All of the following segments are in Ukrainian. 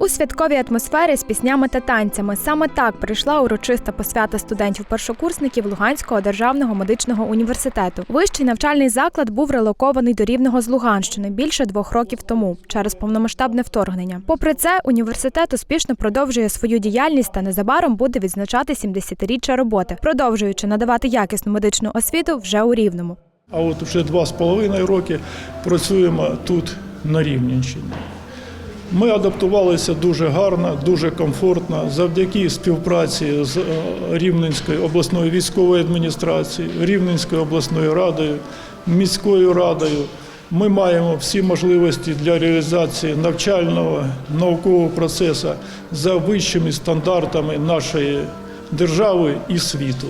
У святковій атмосфері з піснями та танцями саме так прийшла урочиста посвята студентів-першокурсників Луганського державного медичного університету. Вищий навчальний заклад був релокований до Рівного з Луганщини більше двох років тому через повномасштабне вторгнення. Попри це, університет успішно продовжує свою діяльність та незабаром буде відзначати 70-річчя роботи, продовжуючи надавати якісну медичну освіту вже у Рівному. А от вже два з половиною роки працюємо тут на Рівненщині. Ми адаптувалися дуже гарно, дуже комфортно завдяки співпраці з е, Рівненською обласною військовою адміністрацією, Рівненською обласною радою, міською радою. Ми маємо всі можливості для реалізації навчального наукового процесу за вищими стандартами нашої держави і світу.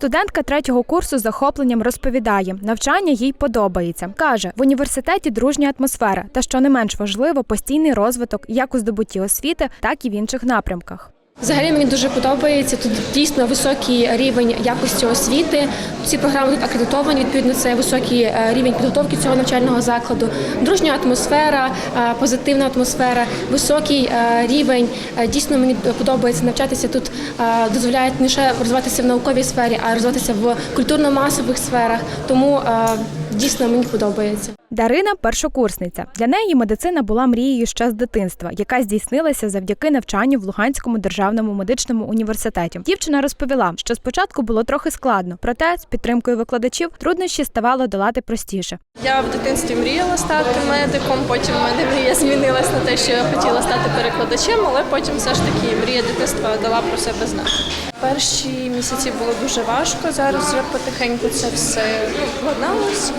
Студентка третього курсу з захопленням розповідає, навчання їй подобається. Каже, в університеті дружня атмосфера, та що не менш важливо, постійний розвиток як у здобутті освіти, так і в інших напрямках. Взагалі мені дуже подобається. Тут дійсно високий рівень якості освіти. Всі програми тут акредитовані. Відповідно, це високий е, рівень підготовки цього навчального закладу. Дружня атмосфера, е, позитивна атмосфера, високий е, рівень. Дійсно мені подобається навчатися тут. Дозволяє не лише розвиватися в науковій сфері, а й розвиватися в культурно-масових сферах. Тому дійсно мені подобається. Дарина першокурсниця. Для неї медицина була мрією ще з дитинства, яка здійснилася завдяки навчанню в Луганському державному медичному університеті. Дівчина розповіла, що спочатку було трохи складно, проте з підтримкою викладачів труднощі ставало долати простіше. Я в дитинстві мріяла стати медиком, потім в мене мрія змінилась на те, що я хотіла стати перекладачем, але потім все ж таки мрія дитинства дала про себе знати. Перші місяці було дуже важко, зараз вже потихеньку це все владналось,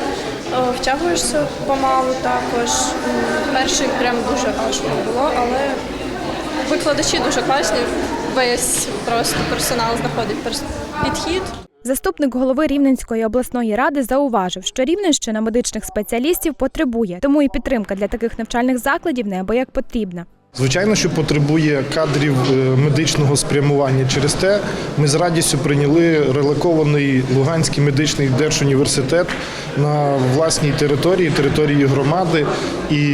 втягуєшся помалу також. Перший прям дуже важко було, але викладачі дуже класні, весь просто персонал знаходить підхід. Заступник голови Рівненської обласної ради зауважив, що Рівненщина медичних спеціалістів потребує, тому і підтримка для таких навчальних закладів неабияк потрібна. Звичайно, що потребує кадрів е, медичного спрямування. Через те ми з радістю прийняли релокований Луганський медичний держуніверситет на власній території, території громади. І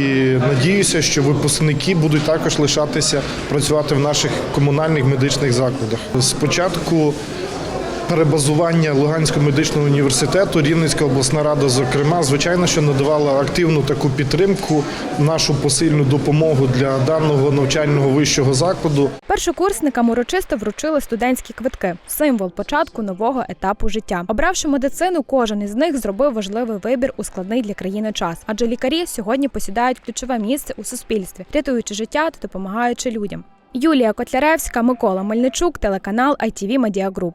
надіюся, що випускники будуть також лишатися працювати в наших комунальних медичних закладах. Спочатку перебазування Луганського медичного університету, Рівненська обласна рада, зокрема, звичайно, що надавала активну таку підтримку, нашу посильну допомогу для даного навчального вищого закладу. Першокурсникам урочисто вручили студентські квитки символ початку нового етапу життя. Обравши медицину, кожен із них зробив важливий вибір у складний для країни час, адже лікарі сьогодні посідають ключове місце у суспільстві, рятуючи життя та допомагаючи людям. Юлія Котляревська, Микола Мельничук, телеканал ITV Media Group.